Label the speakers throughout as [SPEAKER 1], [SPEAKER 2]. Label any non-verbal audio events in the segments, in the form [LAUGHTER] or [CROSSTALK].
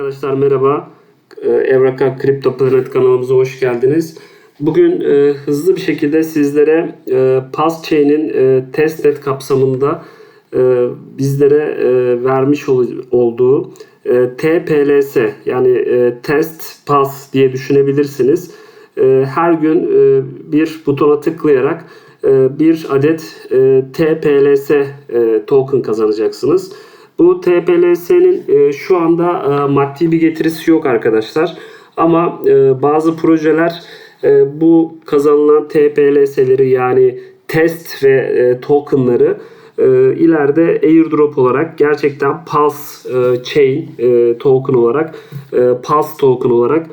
[SPEAKER 1] Arkadaşlar merhaba. Ee, Evraka Kripto Planet kanalımıza hoş geldiniz. Bugün e, hızlı bir şekilde sizlere e, Pulsechain'in e, testnet kapsamında e, bizlere e, vermiş ol- olduğu e, TPLS yani e, Test Pulse diye düşünebilirsiniz. E, her gün e, bir butona tıklayarak e, bir adet e, TPLS e, token kazanacaksınız. Bu TPLS'nin e, şu anda e, maddi bir getirisi yok arkadaşlar. Ama e, bazı projeler bu kazanılan TPLS'leri yani test ve tokenları ileride airdrop olarak gerçekten Pulse Chain token olarak Pulse token olarak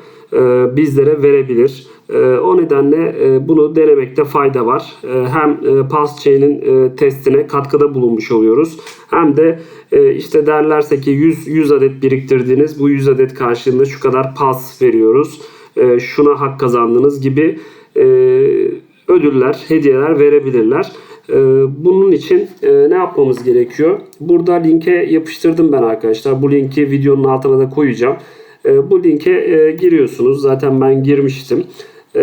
[SPEAKER 1] bizlere verebilir. E, o nedenle e, bunu denemekte fayda var. E, hem e, Pulse Chain'in e, testine katkıda bulunmuş oluyoruz. Hem de e, işte derlerse ki 100, 100 adet biriktirdiğiniz bu 100 adet karşılığında şu kadar Pulse veriyoruz. E, şuna hak kazandınız gibi e, ödüller, hediyeler verebilirler. E, Bunun için e, ne yapmamız gerekiyor? Burada linke yapıştırdım ben arkadaşlar. Bu linki videonun altına da koyacağım. E, Bu linke e, giriyorsunuz. Zaten ben girmiştim. E,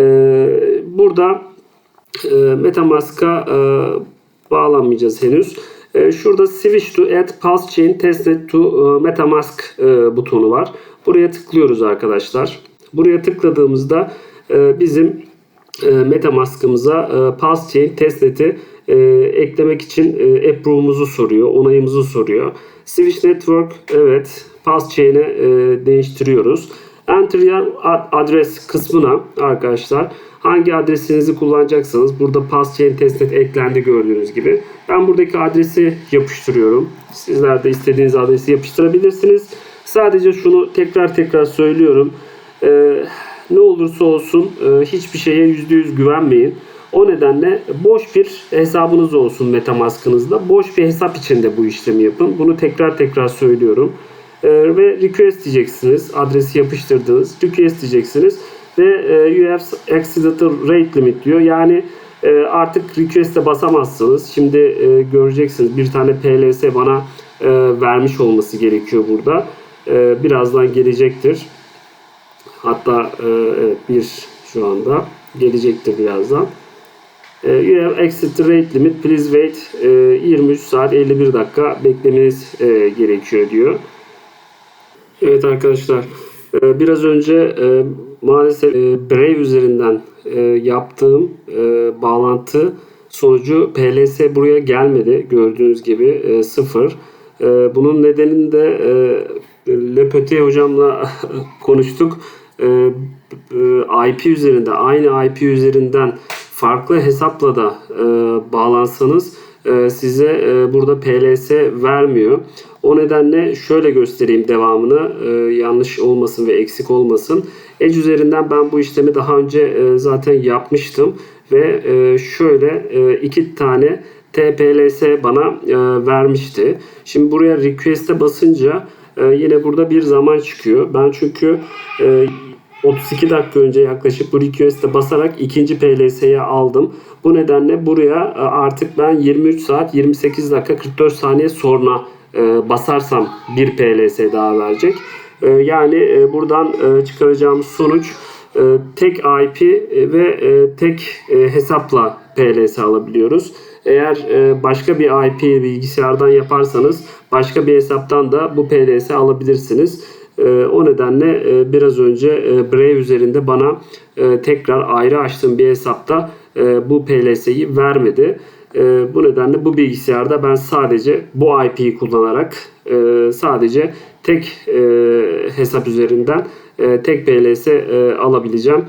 [SPEAKER 1] Burada e, Metamask'a e, bağlanmayacağız henüz. Şurada Switch to add Pulse Chain Testnet to Metamask butonu var. Buraya tıklıyoruz arkadaşlar. Buraya tıkladığımızda bizim Metamask'ımıza e, Pulse Chain testnet'i eklemek için e, approve'umuzu soruyor, onayımızı soruyor. Switch Network evet Pulse Chain'e e, değiştiriyoruz. Enter your ad- adres kısmına arkadaşlar hangi adresinizi kullanacaksanız burada Pulse Chain testnet eklendi gördüğünüz gibi. Ben buradaki adresi yapıştırıyorum. Sizler de istediğiniz adresi yapıştırabilirsiniz. Sadece şunu tekrar tekrar söylüyorum. Ee, ne olursa olsun e, hiçbir şeye %100 güvenmeyin. O nedenle boş bir hesabınız olsun Metamask'ınızda. Boş bir hesap içinde bu işlemi yapın. Bunu tekrar tekrar söylüyorum. Ee, ve request diyeceksiniz. Adresi yapıştırdınız. Request diyeceksiniz. Ve e, you have the rate limit diyor. Yani e, artık request'e basamazsınız. Şimdi e, göreceksiniz bir tane PLS bana e, vermiş olması gerekiyor burada. E, birazdan gelecektir. Hatta e, bir şu anda gelecektir birazdan. E, you have exit rate limit. Please wait. E, 23 saat 51 dakika beklemeniz e, gerekiyor diyor. Evet arkadaşlar. e, Biraz önce e, maalesef e, Brave üzerinden e, yaptığım e, bağlantı sonucu PLS buraya gelmedi. Gördüğünüz gibi e, sıfır. E, Bunun nedenini de e, Le Petit hocamla [LAUGHS] konuştuk. E, e, IP üzerinde aynı IP üzerinden farklı hesapla da e, bağlansanız e, size e, burada PLS vermiyor. O nedenle şöyle göstereyim devamını e, yanlış olmasın ve eksik olmasın. Edge üzerinden ben bu işlemi daha önce e, zaten yapmıştım ve e, şöyle e, iki tane TPLS bana e, vermişti. Şimdi buraya request'e basınca e, yine burada bir zaman çıkıyor. Ben çünkü e, 32 dakika önce yaklaşık bu request'e basarak ikinci PLS'ye aldım. Bu nedenle buraya e, artık ben 23 saat 28 dakika 44 saniye sonra e, basarsam bir PLS daha verecek. E, Yani buradan çıkaracağımız sonuç tek IP ve tek hesapla PLS alabiliyoruz. Eğer başka bir IP bilgisayardan yaparsanız başka bir hesaptan da bu PLS alabilirsiniz. E, O nedenle e, biraz önce e, Brave üzerinde bana e, tekrar ayrı açtığım bir hesapta bu PLS'yi vermedi. Bu nedenle bu bilgisayarda ben sadece bu IP'yi kullanarak sadece tek hesap üzerinden tek PLS alabileceğim.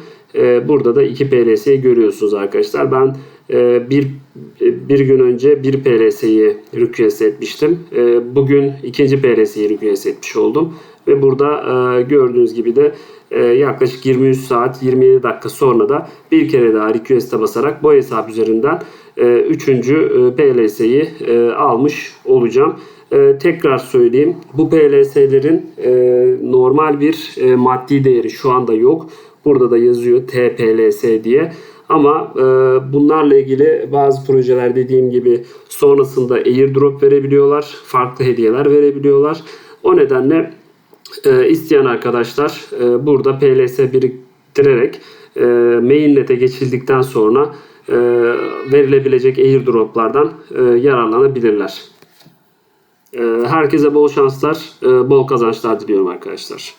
[SPEAKER 1] Burada da iki PLS'yi görüyorsunuz arkadaşlar. Ben bir bir gün önce bir PLS'yi request etmiştim. Bugün ikinci PLS'yi request etmiş oldum. Ve burada e, gördüğünüz gibi de e, yaklaşık 23 saat 27 dakika sonra da bir kere daha request'e basarak bu hesap üzerinden e, e, PLS'yi e, almış olacağım. E, tekrar söyleyeyim. Bu PLS'lerin e, normal bir e, maddi değeri şu anda yok. Burada da yazıyor TPLS diye. Ama e, bunlarla ilgili bazı projeler dediğim gibi sonrasında airdrop verebiliyorlar. Farklı hediyeler verebiliyorlar. O nedenle e, isteyen arkadaşlar e, burada PLS biriktirerek e, mainnet'e geçildikten sonra e, verilebilecek airdroplardan e, yararlanabilirler. E, herkese bol şanslar, e, bol kazançlar diliyorum arkadaşlar.